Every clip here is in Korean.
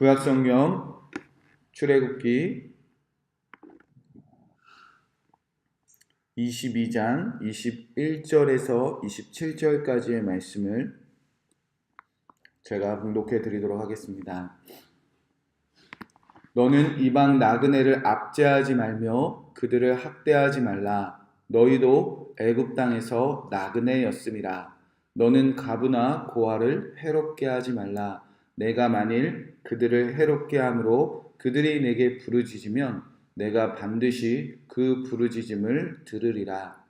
구약성경 출애굽기 22장 21절에서 27절까지의 말씀을 제가 봉독해 드리도록 하겠습니다. 너는 이방 나그네를 압제하지 말며 그들을 학대하지 말라. 너희도 애굽 땅에서 나그네였음이라. 너는 가부나 고아를 해롭게 하지 말라. 내가 만일 그들을 해롭게 함으로 그들이 내게 부르짖으면 내가 반드시 그 부르짖음을 들으리라.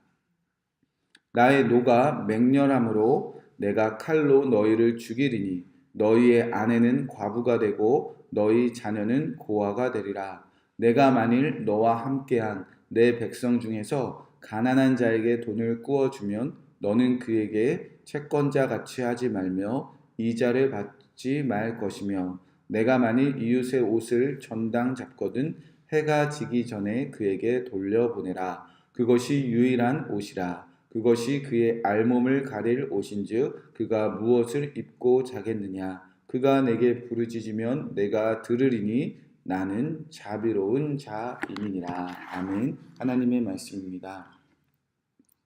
나의 노가 맹렬함으로 내가 칼로 너희를 죽이리니 너희의 아내는 과부가 되고 너희 자녀는 고아가 되리라. 내가 만일 너와 함께한 내 백성 중에서 가난한 자에게 돈을 꾸어 주면 너는 그에게 채권자 같이 하지 말며 이자를 받지 말 것이며 내가 만일 이웃의 옷을 전당 잡거든 해가 지기 전에 그에게 돌려보내라. 그것이 유일한 옷이라. 그것이 그의 알몸을 가릴 옷인즉 그가 무엇을 입고 자겠느냐. 그가 내게 부르짖으면 내가 들으리니 나는 자비로운 자임이니라. 아멘. 하나님의 말씀입니다.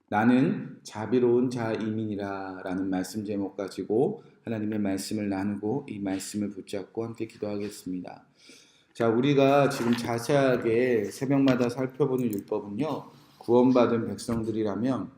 나는 자비로운 자임이니라 라는 말씀 제목 가지고 하나님의 말씀을 나누고 이 말씀을 붙잡고 함께 기도하겠습니다. 자, 우리가 지금 자세하게 새벽마다 살펴보는 율법은요, 구원받은 백성들이라면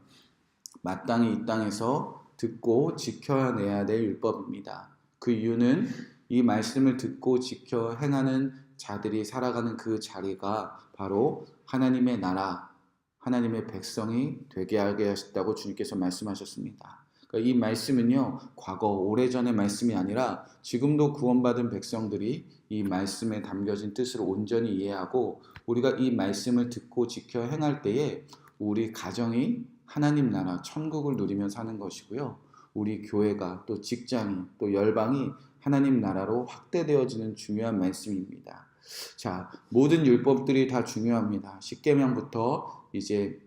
마땅히 이 땅에서 듣고 지켜내야 될 율법입니다. 그 이유는 이 말씀을 듣고 지켜 행하는 자들이 살아가는 그 자리가 바로 하나님의 나라, 하나님의 백성이 되게 하게 하셨다고 주님께서 말씀하셨습니다. 그러니까 이 말씀은요, 과거 오래전의 말씀이 아니라 지금도 구원받은 백성들이 이 말씀에 담겨진 뜻을 온전히 이해하고 우리가 이 말씀을 듣고 지켜 행할 때에 우리 가정이 하나님 나라, 천국을 누리며 사는 것이고요. 우리 교회가 또 직장이 또 열방이 하나님 나라로 확대되어지는 중요한 말씀입니다. 자, 모든 율법들이 다 중요합니다. 십계명부터 이제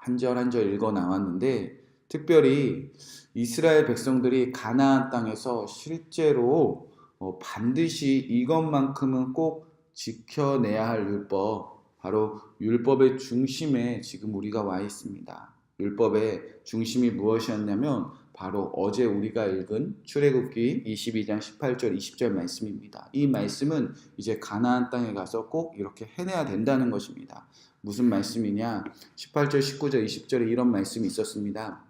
한 절 한 절 읽어 나왔는데 특별히 이스라엘 백성들이 가나안 땅에서 실제로 어, 반드시 이것만큼은 꼭 지켜내야 할 율법, 바로 율법의 중심에 지금 우리가 와 있습니다. 율법의 중심이 무엇이었냐면 바로 어제 우리가 읽은 출애굽기 22장 18절 20절 말씀입니다. 이 말씀은 이제 가나안 땅에 가서 꼭 이렇게 해내야 된다는 것입니다. 무슨 말씀이냐? 18절, 19절, 20절에 이런 말씀이 있었습니다.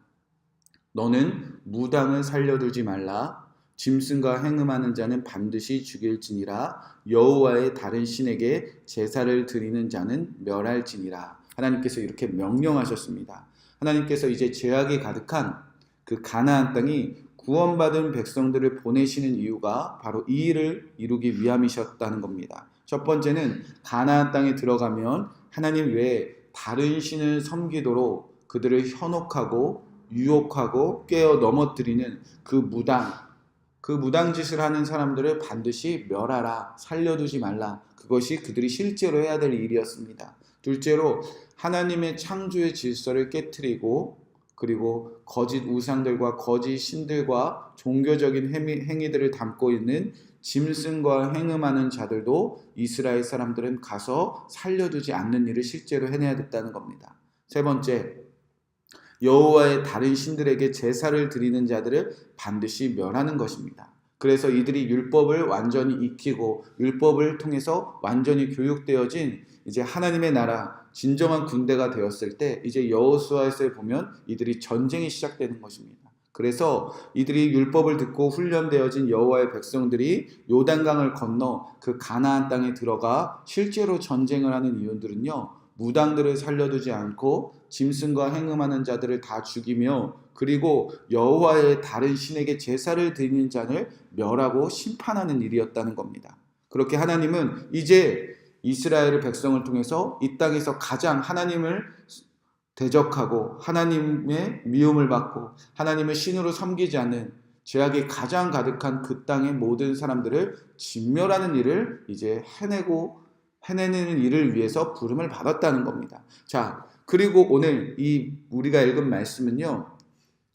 너는 무당을 살려두지 말라. 짐승과 행음하는 자는 반드시 죽일지니라. 여호와의 다른 신에게 제사를 드리는 자는 멸할지니라. 하나님께서 이렇게 명령하셨습니다. 하나님께서 이제 죄악이 가득한 그 가나안 땅이 구원받은 백성들을 보내시는 이유가 바로 이 일을 이루기 위함이셨다는 겁니다. 첫 번째는 가나안 땅에 들어가면 하나님 외에 다른 신을 섬기도록 그들을 현혹하고 유혹하고 깨어 넘어뜨리는 그 무당, 그 무당 짓을 하는 사람들을 반드시 멸하라, 살려두지 말라. 그것이 그들이 실제로 해야 될 일이었습니다. 둘째로 하나님의 창조의 질서를 깨뜨리고 그리고 거짓 우상들과 거짓 신들과 종교적인 행위들을 담고 있는 짐승과 행음하는 자들도 이스라엘 사람들은 가서 살려두지 않는 일을 실제로 해내야 됐다는 겁니다. 세 번째, 여호와의 다른 신들에게 제사를 드리는 자들을 반드시 멸하는 것입니다. 그래서 이들이 율법을 완전히 익히고 율법을 통해서 완전히 교육되어진 이제 하나님의 나라 진정한 군대가 되었을 때 이제 여호수아에서 보면 이들이 전쟁이 시작되는 것입니다. 그래서 이들이 율법을 듣고 훈련되어진 여호와의 백성들이 요단강을 건너 그 가나안 땅에 들어가 실제로 전쟁을 하는 이유들은요. 무당들을 살려두지 않고 짐승과 행음하는 자들을 다 죽이며 그리고 여호와의 다른 신에게 제사를 드리는 자를 멸하고 심판하는 일이었다는 겁니다. 그렇게 하나님은 이제 이스라엘의 백성을 통해서 이 땅에서 가장 하나님을 대적하고 하나님의 미움을 받고 하나님을 신으로 섬기지 않는 죄악이 가장 가득한 그 땅의 모든 사람들을 진멸하는 일을 이제 해내고 해내는 일을 위해서 부름을 받았다는 겁니다. 자, 그리고 오늘 이 우리가 읽은 말씀은요.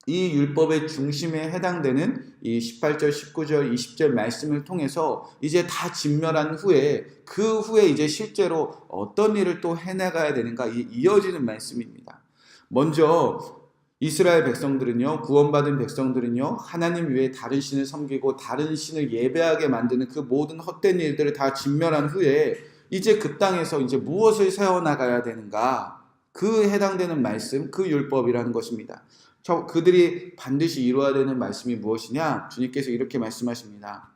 이 율법의 중심에 해당되는 이 18절, 19절, 20절 말씀을 통해서 이제 다 진멸한 후에 그 후에 이제 실제로 어떤 일을 또 해나가야 되는가 이 이어지는 말씀입니다. 먼저 이스라엘 백성들은요, 구원받은 백성들은요, 하나님 외에 다른 신을 섬기고 다른 신을 예배하게 만드는 그 모든 헛된 일들을 다 진멸한 후에 이제 그 땅에서 이제 무엇을 세워나가야 되는가? 그 해당되는 말씀, 그 율법이라는 것입니다. 저 그들이 반드시 이루어야 되는 말씀이 무엇이냐? 주님께서 이렇게 말씀하십니다.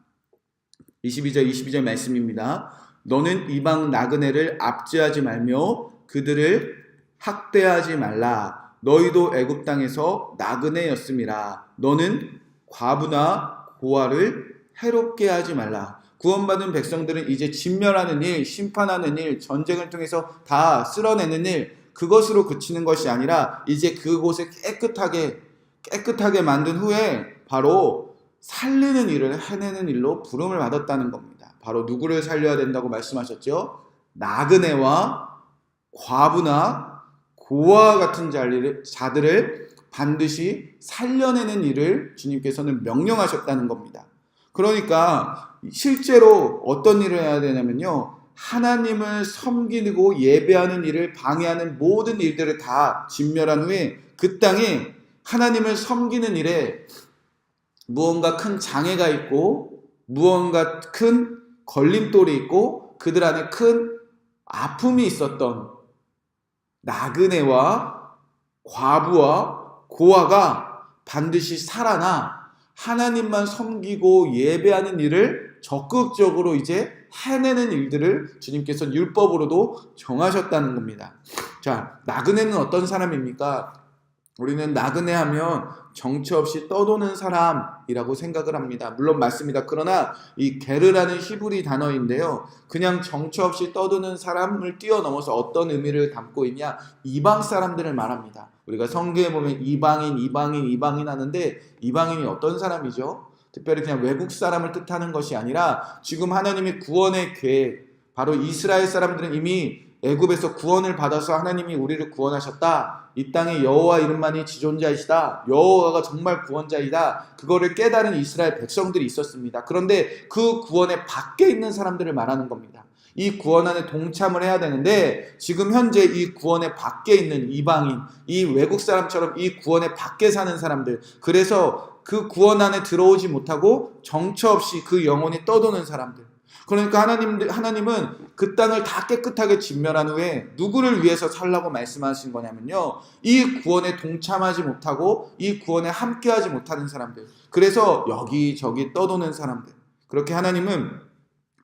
22절 22절 말씀입니다. 너는 이방 나그네를 압제하지 말며 그들을 학대하지 말라. 너희도 애굽 땅에서 나그네였음이라. 너는 과부나 고아를 해롭게 하지 말라. 구원받은 백성들은 이제 진멸하는 일, 심판하는 일, 전쟁을 통해서 다 쓸어내는 일, 그것으로 그치는 것이 아니라 이제 그곳을 깨끗하게 깨끗하게 만든 후에 바로 살리는 일을 해내는 일로 부름을 받았다는 겁니다. 바로 누구를 살려야 된다고 말씀하셨죠? 나그네와 과부나 고아 같은 자들을 반드시 살려내는 일을 주님께서는 명령하셨다는 겁니다. 그러니까 실제로 어떤 일을 해야 되냐면요. 하나님을 섬기고 예배하는 일을 방해하는 모든 일들을 다 진멸한 후에 그 땅에 하나님을 섬기는 일에 무언가 큰 장애가 있고 무언가 큰 걸림돌이 있고 그들 안에 큰 아픔이 있었던 나그네와 과부와 고아가 반드시 살아나 하나님만 섬기고 예배하는 일을 적극적으로 이제 해내는 일들을 주님께서 율법으로도 정하셨다는 겁니다. 자, 나그네는 어떤 사람입니까? 우리는 나그네 하면 정처 없이 떠도는 사람이라고 생각을 합니다. 물론 맞습니다. 그러나 이 게르라는 히브리 단어인데요. 그냥 정처 없이 떠도는 사람을 뛰어넘어서 어떤 의미를 담고 있냐? 이방 사람들을 말합니다. 우리가 성경에 보면 이방인, 이방인, 이방인 하는데 이방인이 어떤 사람이죠? 특별히 그냥 외국 사람을 뜻하는 것이 아니라 지금 하나님의 구원의 계획, 바로 이스라엘 사람들은 이미 애굽에서 구원을 받아서 하나님이 우리를 구원하셨다. 이 땅에 여호와 이름만이 지존자이시다. 여호와가 정말 구원자이다. 그거를 깨달은 이스라엘 백성들이 있었습니다. 그런데 그 구원의 밖에 있는 사람들을 말하는 겁니다. 이 구원 안에 동참을 해야 되는데 지금 현재 이 구원의 밖에 있는 이방인, 이 외국 사람처럼 이 구원의 밖에 사는 사람들, 그래서 그 구원 안에 들어오지 못하고 정처 없이 그 영혼이 떠도는 사람들. 그러니까 하나님, 하나님은 그 땅을 다 깨끗하게 진멸한 후에 누구를 위해서 살라고 말씀하신 거냐면요. 이 구원에 동참하지 못하고 이 구원에 함께하지 못하는 사람들. 그래서 여기저기 떠도는 사람들. 그렇게 하나님은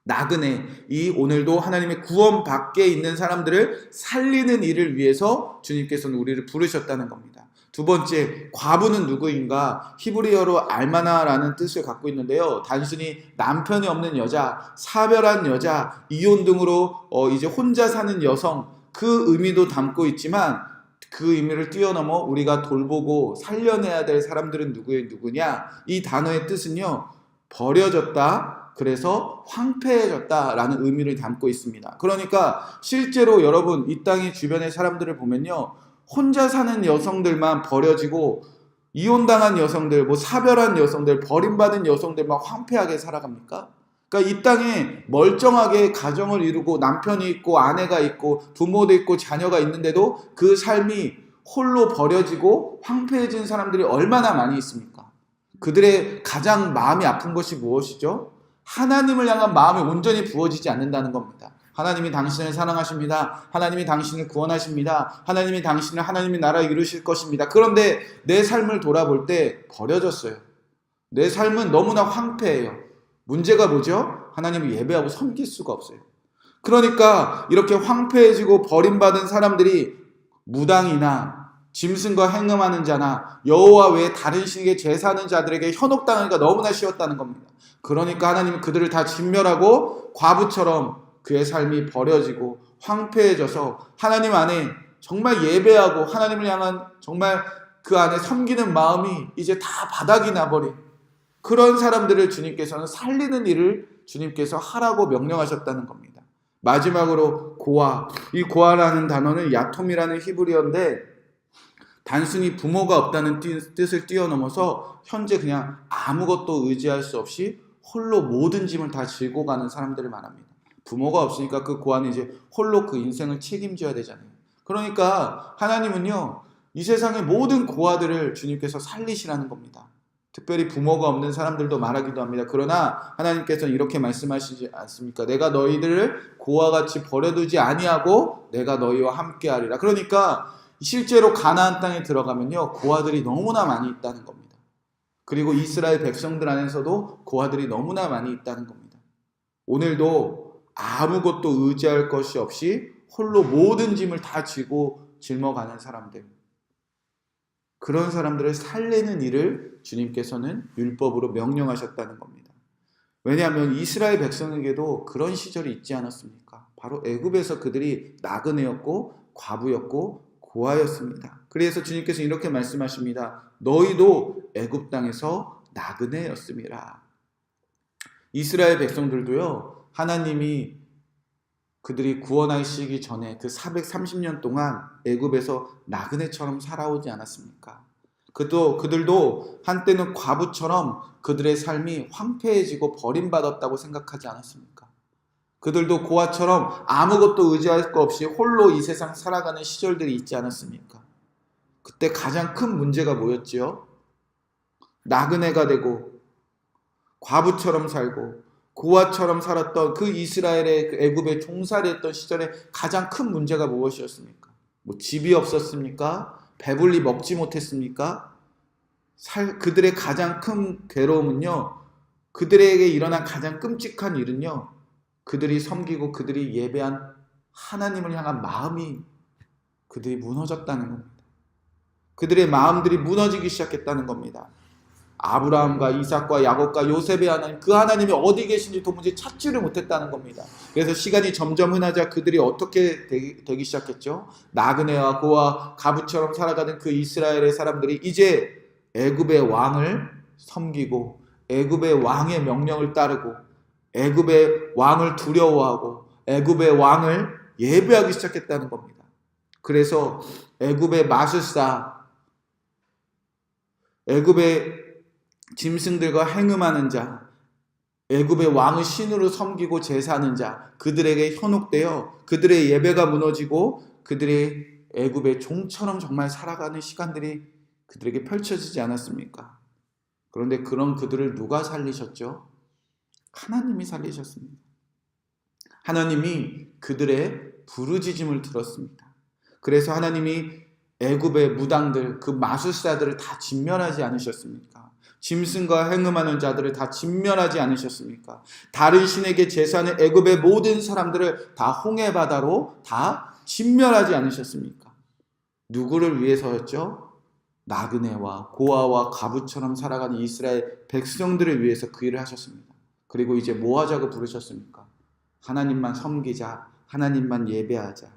나그네, 이 오늘도 하나님의 구원 밖에 있는 사람들을 살리는 일을 위해서 주님께서는 우리를 부르셨다는 겁니다. 두 번째, 과부는 누구인가? 히브리어로 알마나라는 뜻을 갖고 있는데요. 단순히 남편이 없는 여자, 사별한 여자, 이혼 등으로 어 이제 혼자 사는 여성 그 의미도 담고 있지만 그 의미를 뛰어넘어 우리가 돌보고 살려내야 될 사람들은 누구의 누구냐? 이 단어의 뜻은요. 버려졌다. 그래서 황폐해졌다라는 의미를 담고 있습니다. 그러니까 실제로 여러분 이 땅의 주변의 사람들을 보면요. 혼자 사는 여성들만 버려지고 이혼당한 여성들, 뭐 사별한 여성들, 버림받은 여성들만 황폐하게 살아갑니까? 그러니까 이 땅에 멀쩡하게 가정을 이루고 남편이 있고 아내가 있고 부모도 있고 자녀가 있는데도 그 삶이 홀로 버려지고 황폐해진 사람들이 얼마나 많이 있습니까? 그들의 가장 마음이 아픈 것이 무엇이죠? 하나님을 향한 마음이 온전히 부어지지 않는다는 겁니다. 하나님이 당신을 사랑하십니다. 하나님이 당신을 구원하십니다. 하나님이 당신을 하나님의 나라 이루실 것입니다. 그런데 내 삶을 돌아볼 때 버려졌어요. 내 삶은 너무나 황폐해요. 문제가 뭐죠? 하나님을 예배하고 섬길 수가 없어요. 그러니까 이렇게 황폐해지고 버림받은 사람들이 무당이나 짐승과 행음하는 자나 여호와 외에 다른 신에게 제사하는 자들에게 현혹당하기가 너무나 쉬웠다는 겁니다. 그러니까 하나님은 그들을 다 진멸하고 과부처럼 그의 삶이 버려지고 황폐해져서 하나님 안에 정말 예배하고 하나님을 향한 정말 그 안에 섬기는 마음이 이제 다 바닥이 나버린 그런 사람들을 주님께서는 살리는 일을 주님께서 하라고 명령하셨다는 겁니다. 마지막으로 고아. 이 고아라는 단어는 야톰이라는 히브리어인데 단순히 부모가 없다는 뜻을 뛰어넘어서 현재 그냥 아무것도 의지할 수 없이 홀로 모든 짐을 다 지고 가는 사람들을 말합니다. 부모가 없으니까 그 고아는 이제 홀로 그 인생을 책임져야 되잖아요. 그러니까 하나님은요, 이 세상의 모든 고아들을 주님께서 살리시라는 겁니다. 특별히 부모가 없는 사람들도 말하기도 합니다. 그러나 하나님께서는 이렇게 말씀하시지 않습니까? 내가 너희들을 고아 같이 버려두지 아니하고 내가 너희와 함께하리라. 그러니까 실제로 가나안 땅에 들어가면요 고아들이 너무나 많이 있다는 겁니다. 그리고 이스라엘 백성들 안에서도 고아들이 너무나 많이 있다는 겁니다. 오늘도 아무것도 의지할 것이 없이 홀로 모든 짐을 다 지고 짊어가는 사람들. 그런 사람들을 살리는 일을 주님께서는 율법으로 명령하셨다는 겁니다. 왜냐하면 이스라엘 백성에게도 그런 시절이 있지 않았습니까? 바로 애굽에서 그들이 나그네였고 과부였고 고아였습니다. 그래서 주님께서 이렇게 말씀하십니다. 너희도 애굽 땅에서 나그네였습니다. 이스라엘 백성들도요. 하나님이 그들이 구원하시기 전에 그 430년 동안 애굽에서 나그네처럼 살아오지 않았습니까? 그도 그들도 한때는 과부처럼 그들의 삶이 황폐해지고 버림받았다고 생각하지 않았습니까? 그들도 고아처럼 아무것도 의지할 거 없이 홀로 이 세상 살아가는 시절들이 있지 않았습니까? 그때 가장 큰 문제가 뭐였지요? 나그네가 되고 과부처럼 살고 고아처럼 살았던 그 이스라엘의 그 애굽의 종살이했던 시절에 가장 큰 문제가 무엇이었습니까? 뭐 집이 없었습니까? 배불리 먹지 못했습니까? 살, 그들의 가장 큰 괴로움은요. 그들에게 일어난 가장 끔찍한 일은요. 그들이 섬기고 그들이 예배한 하나님을 향한 마음이 그들이 무너졌다는 겁니다. 그들의 마음들이 무너지기 시작했다는 겁니다. 아브라함과 이삭과 야곱과 요셉의 하나님 그 하나님이 어디 계신지 도무지 찾지를 못했다는 겁니다. 그래서 시간이 점점 흔하자 그들이 어떻게 되기, 되기 시작했죠? 나그네와 고아 가부처럼 살아가는 그 이스라엘의 사람들이 이제 애굽의 왕을 섬기고 애굽의 왕의 명령을 따르고 애굽의 왕을 두려워하고 애굽의 왕을 예배하기 시작했다는 겁니다. 그래서 애굽의 마술사 애굽의 짐승들과 행음하는 자, 애굽의 왕을 신으로 섬기고 제사하는 자, 그들에게 현혹되어 그들의 예배가 무너지고 그들의 애굽의 종처럼 정말 살아가는 시간들이 그들에게 펼쳐지지 않았습니까? 그런데 그런 그들을 누가 살리셨죠? 하나님이 살리셨습니다. 하나님이 그들의 부르짖음을 들었습니다. 그래서 하나님이 애굽의 무당들, 그 마술사들을 다 진멸하지 않으셨습니까? 짐승과 행음하는 자들을 다 진멸하지 않으셨습니까? 다른 신에게 제사하는 애굽의 모든 사람들을 다 홍해 바다로 다 진멸하지 않으셨습니까? 누구를 위해서였죠? 나그네와 고아와 가부처럼 살아가는 이스라엘 백성들을 위해서 그 일을 하셨습니다. 그리고 이제 뭐 하자고 부르셨습니까? 하나님만 섬기자, 하나님만 예배하자.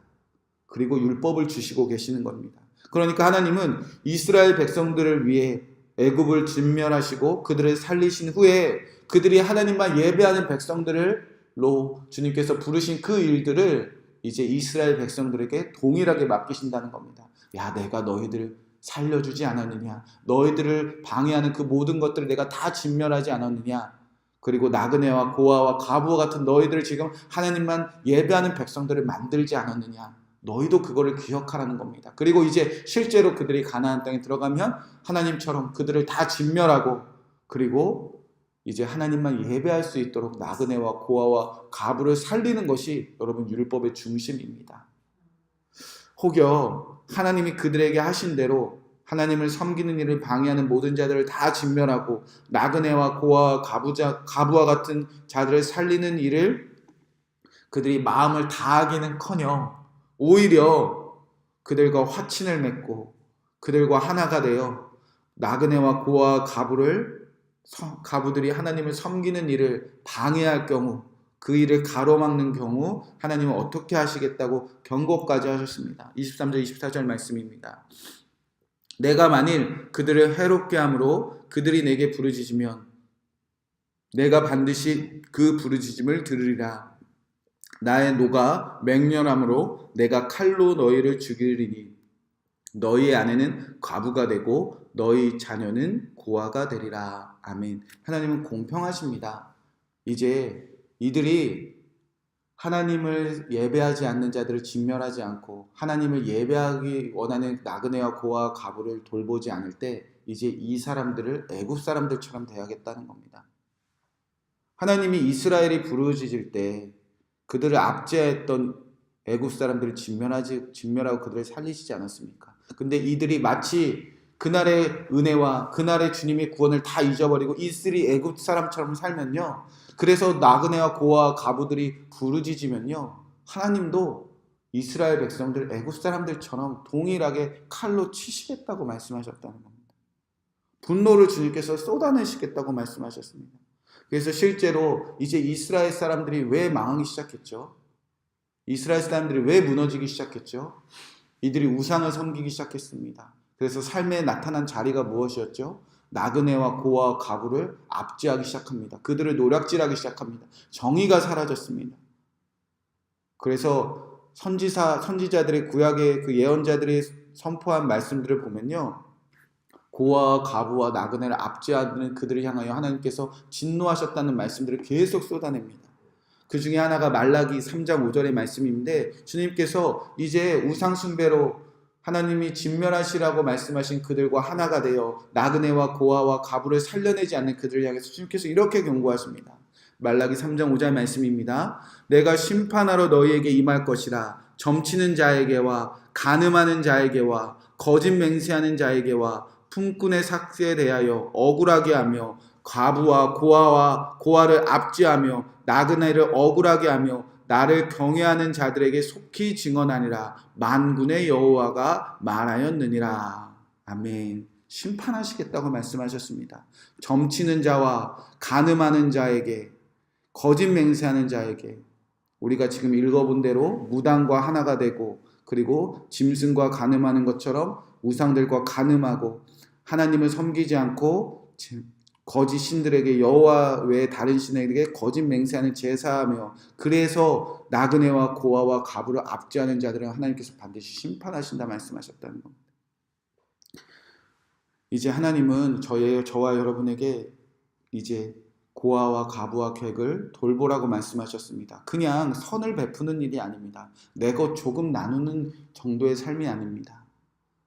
그리고 율법을 주시고 계시는 겁니다. 그러니까 하나님은 이스라엘 백성들을 위해 애굽을 진멸하시고 그들을 살리신 후에 그들이 하나님만 예배하는 백성들을로 주님께서 부르신 그 일들을 이제 이스라엘 백성들에게 동일하게 맡기신다는 겁니다. 야, 내가 너희들을 살려주지 않았느냐? 너희들을 방해하는 그 모든 것들을 내가 다 진멸하지 않았느냐? 그리고 나그네와 고아와 가부와 같은 너희들 지금 하나님만 예배하는 백성들을 만들지 않았느냐? 너희도 그거를 기억하라는 겁니다. 그리고 이제 실제로 그들이 가나안 땅에 들어가면 하나님처럼 그들을 다 진멸하고 그리고 이제 하나님만 예배할 수 있도록 나그네와 고아와 가부를 살리는 것이 여러분 율법의 중심입니다. 혹여 하나님이 그들에게 하신 대로 하나님을 섬기는 일을 방해하는 모든 자들을 다 진멸하고 나그네와 고아와 가부자, 가부와 같은 자들을 살리는 일을 그들이 마음을 다하기는커녕 오히려 그들과 화친을 맺고 그들과 하나가 되어 나그네와 고아 가부를 가부들이 하나님을 섬기는 일을 방해할 경우 그 일을 가로막는 경우 하나님은 어떻게 하시겠다고 경고까지 하셨습니다. 23절 24절 말씀입니다. 내가 만일 그들을 해롭게 함으로 그들이 내게 부르짖으면 내가 반드시 그 부르짖음을 들으리라. 나의 노가 맹렬함으로 내가 칼로 너희를 죽이리니 너희 아내는 과부가 되고 너희 자녀는 고아가 되리라. 아멘. 하나님은 공평하십니다. 이제 이들이 하나님을 예배하지 않는 자들을 진멸하지 않고 하나님을 예배하기 원하는 나그네와 고아 가부를 돌보지 않을 때 이제 이 사람들을 애굽 사람들처럼 대하겠다는 겁니다. 하나님이 이스라엘이 부르짖을 때 그들을 압제했던 애굽 사람들을 진멸하지 진멸하고 그들을 살리시지 않았습니까? 근데 이들이 마치 그날의 은혜와 그날의 주님의 구원을 다 잊어버리고 이슬이 애굽 사람처럼 살면요. 그래서 나그네와 고아 가부들이 부르짖으면요. 하나님도 이스라엘 백성들 애굽 사람들처럼 동일하게 칼로 치시겠다고 말씀하셨다는 겁니다. 분노를 주님께서 쏟아내시겠다고 말씀하셨습니다. 그래서 실제로 이제 이스라엘 사람들이 왜 망하기 시작했죠? 이스라엘 사람들이 왜 무너지기 시작했죠? 이들이 우상을 섬기기 시작했습니다. 그래서 삶에 나타난 자리가 무엇이었죠? 나그네와 고아와 가부를 압제하기 시작합니다. 그들을 노략질하기 시작합니다. 정의가 사라졌습니다. 그래서 선지사 선지자들의 구약의 그 예언자들이 선포한 말씀들을 보면요. 고아와 가부와 나그네를 압제하는 그들을 향하여 하나님께서 진노하셨다는 말씀들을 계속 쏟아냅니다. 그 중에 하나가 말라기 3장 5절의 말씀인데 주님께서 이제 우상 숭배로 하나님이 진멸하시라고 말씀하신 그들과 하나가 되어 나그네와 고아와 가부를 살려내지 않는 그들을 향해서 주님께서 이렇게 경고하십니다. 말라기 3장 5절 말씀입니다. 내가 심판하러 너희에게 임할 것이라 점치는 자에게와 간음하는 자에게와 거짓 맹세하는 자에게와 품꾼의 삭스에 대하여 억울하게 하며 과부와 고아와 고아를 압제하며 나그네를 억울하게 하며 나를 경외하는 자들에게 속히 증언하니라. 만군의 여호와가 말하였느니라. 아멘. 심판하시겠다고 말씀하셨습니다. 점치는 자와 간음하는 자에게 거짓 맹세하는 자에게 우리가 지금 읽어본 대로 무당과 하나가 되고 그리고 짐승과 간음하는 것처럼 우상들과 간음하고 하나님을 섬기지 않고 거짓 신들에게 여호와 외에 다른 신에게 거짓 맹세하는 제사하며 그래서 나그네와 고아와 가부를 압제하는 자들은 하나님께서 반드시 심판하신다 말씀하셨다는 겁니다. 이제 하나님은 저의 저와 여러분에게 이제 고아와 가부와 객을 돌보라고 말씀하셨습니다. 그냥 선을 베푸는 일이 아닙니다. 내 것 조금 나누는 정도의 삶이 아닙니다.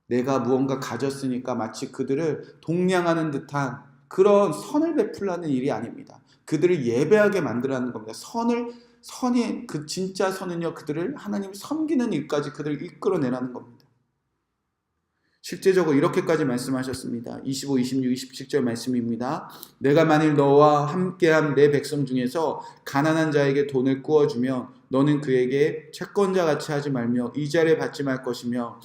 내가 무언가 가졌으니까 마치 그들을 동냥하는 듯한 그런 선을 베풀라는 일이 아닙니다. 그들을 예배하게 만들라는 겁니다. 선을 선이 그 진짜 선은요 그들을 하나님 섬기는 일까지 그들을 이끌어내라는 겁니다. 실제적으로 이렇게까지 말씀하셨습니다. 25, 26, 27절 말씀입니다. 내가 만일 너와 함께한 내 백성 중에서 가난한 자에게 돈을 구워주면 너는 그에게 채권자 같이 하지 말며 이자를 받지 말 것이며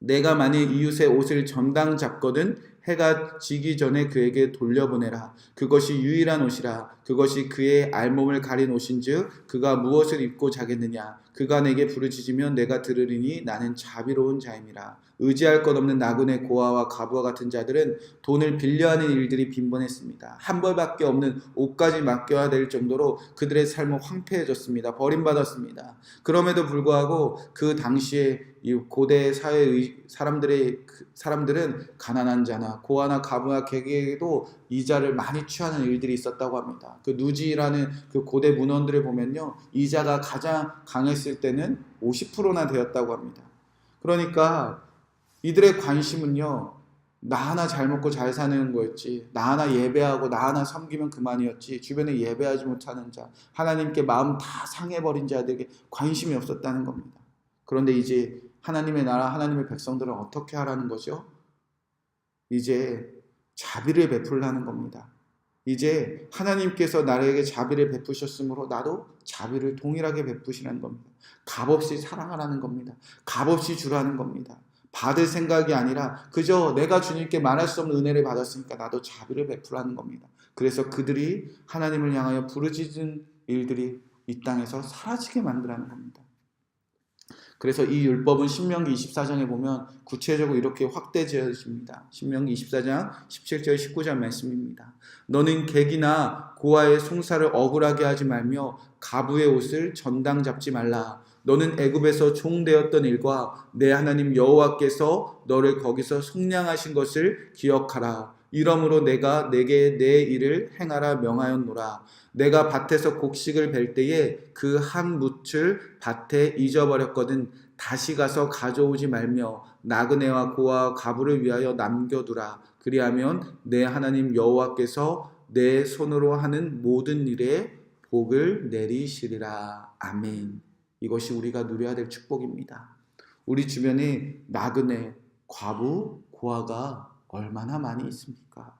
내가 만일 이웃의 옷을 전당 잡거든 해가 지기 전에 그에게 돌려보내라. 그것이 유일한 옷이라. 그것이 그의 알몸을 가린 옷인즉 그가 무엇을 입고 자겠느냐. 그가 내게 부르짖으면 내가 들으리니 나는 자비로운 자임이라. 의지할 것 없는 나그네 고아와 가부와 같은 자들은 돈을 빌려하는 일들이 빈번했습니다. 한 벌밖에 없는 옷까지 맡겨야 될 정도로 그들의 삶은 황폐해졌습니다. 버림받았습니다. 그럼에도 불구하고 그 당시에 이 고대 사회의 사람들의 사람들은 가난한 자나 고아나 객에게도 이자를 많이 취하는 일들이 있었다고 합니다. 그 누지라는 그 고대 문헌들을 보면요, 이자가 가장 강했을 때는 50%나 되었다고 합니다. 그러니까 이들의 관심은요, 나 하나 잘 먹고 잘 사는 거였지. 나 하나 예배하고 나 하나 섬기면 그만이었지. 주변에 예배하지 못하는 자, 하나님께 마음 다 상해버린 자들에게 관심이 없었다는 겁니다. 그런데 이제 하나님의 나라, 하나님의 백성들은 어떻게 하라는 거죠? 이제 자비를 베풀라는 겁니다. 이제 하나님께서 나에게 자비를 베푸셨으므로 나도 자비를 동일하게 베푸시라는 겁니다. 값없이 사랑하라는 겁니다. 값없이 주라는 겁니다. 받을 생각이 아니라 그저 내가 주님께 말할 수 없는 은혜를 받았으니까 나도 자비를 베풀라는 겁니다. 그래서 그들이 하나님을 향하여 부르짖은 일들이 이 땅에서 사라지게 만들라는 겁니다. 그래서 이 율법은 신명기 24장에 보면 구체적으로 이렇게 확대되어집니다. 신명기 24장 17절 19절 말씀입니다. 너는 객이나 고아의 송사를 억울하게 하지 말며 가부의 옷을 전당 잡지 말라. 너는 애굽에서 종되었던 일과 내 하나님 여호와께서 너를 거기서 속량하신 것을 기억하라. 이러므로 내가 내게 내 일을 행하라 명하였노라. 내가 밭에서 곡식을 벨 때에 그 한 묻을 밭에 잊어버렸거든 다시 가서 가져오지 말며 나그네와 고아와 가부를 위하여 남겨두라. 그리하면 내 하나님 여호와께서 내 손으로 하는 모든 일에 복을 내리시리라. 아멘. 이것이 우리가 누려야 될 축복입니다. 우리 주변에 나그네, 과부, 고아가 얼마나 많이 있습니까?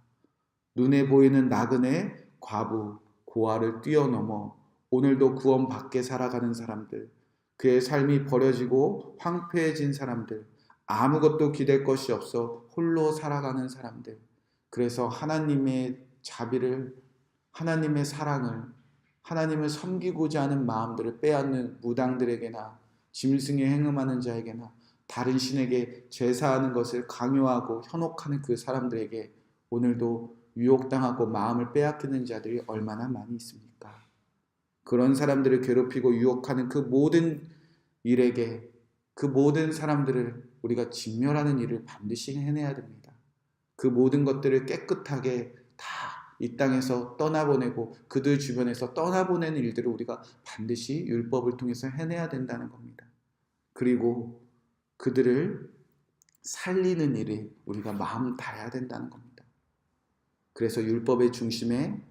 눈에 보이는 나그네, 과부, 고아를 뛰어넘어 오늘도 구원 밖에 살아가는 사람들, 그의 삶이 버려지고 황폐해진 사람들, 아무것도 기댈 것이 없어 홀로 살아가는 사람들. 그래서 하나님의 자비를, 하나님의 사랑을, 하나님을 섬기고자 하는 마음들을 빼앗는 무당들에게나 짐승에 행음하는 자에게나 다른 신에게 제사하는 것을 강요하고 현혹하는 그 사람들에게 오늘도 유혹당하고 마음을 빼앗기는 자들이 얼마나 많이 있습니까? 그런 사람들을 괴롭히고 유혹하는 그 모든 일에게 그 모든 사람들을 우리가 진멸하는 일을 반드시 해내야 됩니다. 그 모든 것들을 깨끗하게 다 이 땅에서 떠나보내고 그들 주변에서 떠나보내는 일들을 우리가 반드시 율법을 통해서 해내야 된다는 겁니다. 그리고 그들을 살리는 일에 우리가 마음 다해야 된다는 겁니다. 그래서 율법의 중심에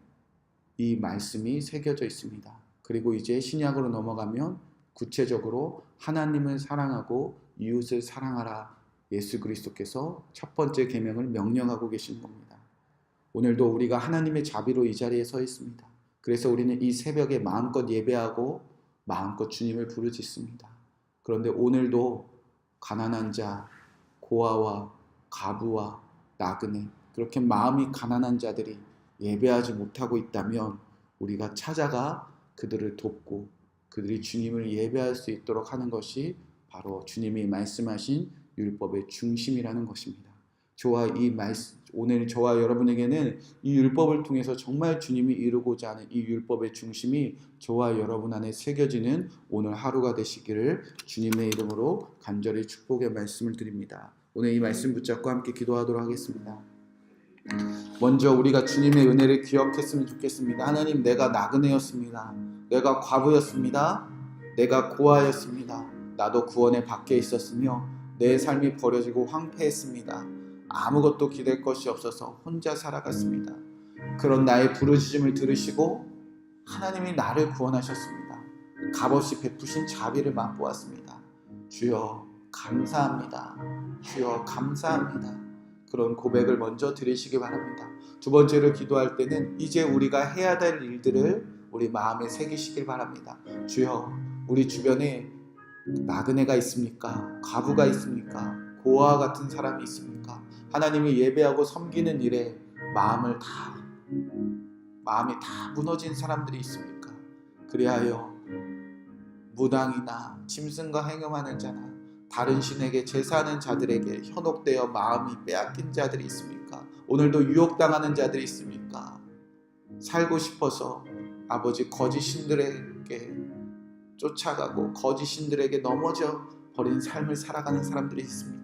이 말씀이 새겨져 있습니다. 그리고 이제 신약으로 넘어가면 구체적으로 하나님을 사랑하고 이웃을 사랑하라 예수 그리스도께서 첫 번째 계명을 명령하고 계시는 겁니다. 오늘도 우리가 하나님의 자비로 이 자리에 서 있습니다. 그래서 우리는 이 새벽에 마음껏 예배하고 마음껏 주님을 부르짖습니다. 그런데 오늘도 가난한 자, 고아와 가부와 나그네 그렇게 마음이 가난한 자들이 예배하지 못하고 있다면 우리가 찾아가 그들을 돕고 그들이 주님을 예배할 수 있도록 하는 것이 바로 주님이 말씀하신 율법의 중심이라는 것입니다. 저와 이 말씀 오늘 저와 여러분에게는 이 율법을 통해서 정말 주님이 이루고자 하는 이 율법의 중심이 저와 여러분 안에 새겨지는 오늘 하루가 되시기를 주님의 이름으로 간절히 축복의 말씀을 드립니다. 오늘 이 말씀 붙잡고 함께 기도하도록 하겠습니다. 먼저 우리가 주님의 은혜를 기억했으면 좋겠습니다. 하나님, 내가 나그네였습니다. 내가 과부였습니다. 내가 고아였습니다. 나도 구원의 밖에 있었으며 내 삶이 버려지고 황폐했습니다. 아무것도 기댈 것이 없어서 혼자 살아갔습니다. 그런 나의 부르짖음을 들으시고 하나님이 나를 구원하셨습니다. 값없이 베푸신 자비를 맛보았습니다. 주여 감사합니다. 주여 감사합니다. 그런 고백을 먼저 드리시기 바랍니다. 두 번째로 기도할 때는 이제 우리가 해야 될 일들을 우리 마음에 새기시길 바랍니다. 주여 우리 주변에 나그네가 있습니까? 과부가 있습니까? 고아 같은 사람이 있습니까? 하나님이 예배하고 섬기는 일에 마음을 다 마음이 다 무너진 사람들이 있습니까? 그리하여 무당이나 짐승과 행음하는 자나 다른 신에게 제사하는 자들에게 현혹되어 마음이 빼앗긴 자들이 있습니까? 오늘도 유혹당하는 자들이 있습니까? 살고 싶어서 아버지 거짓 신들에게 쫓아가고 거짓 신들에게 넘어져 버린 삶을 살아가는 사람들이 있습니까?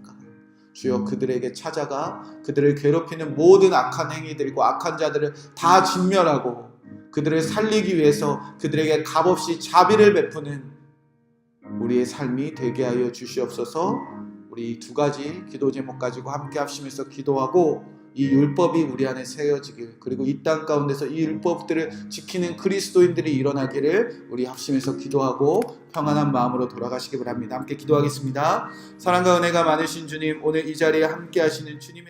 주여 그들에게 찾아가 그들을 괴롭히는 모든 악한 행위들과 악한 자들을 다 진멸하고 그들을 살리기 위해서 그들에게 값없이 자비를 베푸는 우리의 삶이 되게 하여 주시옵소서. 우리 두 가지 기도 제목 가지고 함께 합심해서 기도하고 이 율법이 우리 안에 세워지길 그리고 이 땅 가운데서 이 율법들을 지키는 그리스도인들이 일어나기를 우리 합심해서 기도하고 평안한 마음으로 돌아가시기 바랍니다. 함께 기도하겠습니다. 사랑과 은혜가 많으신 주님 오늘 이 자리에 함께 하시는 주님의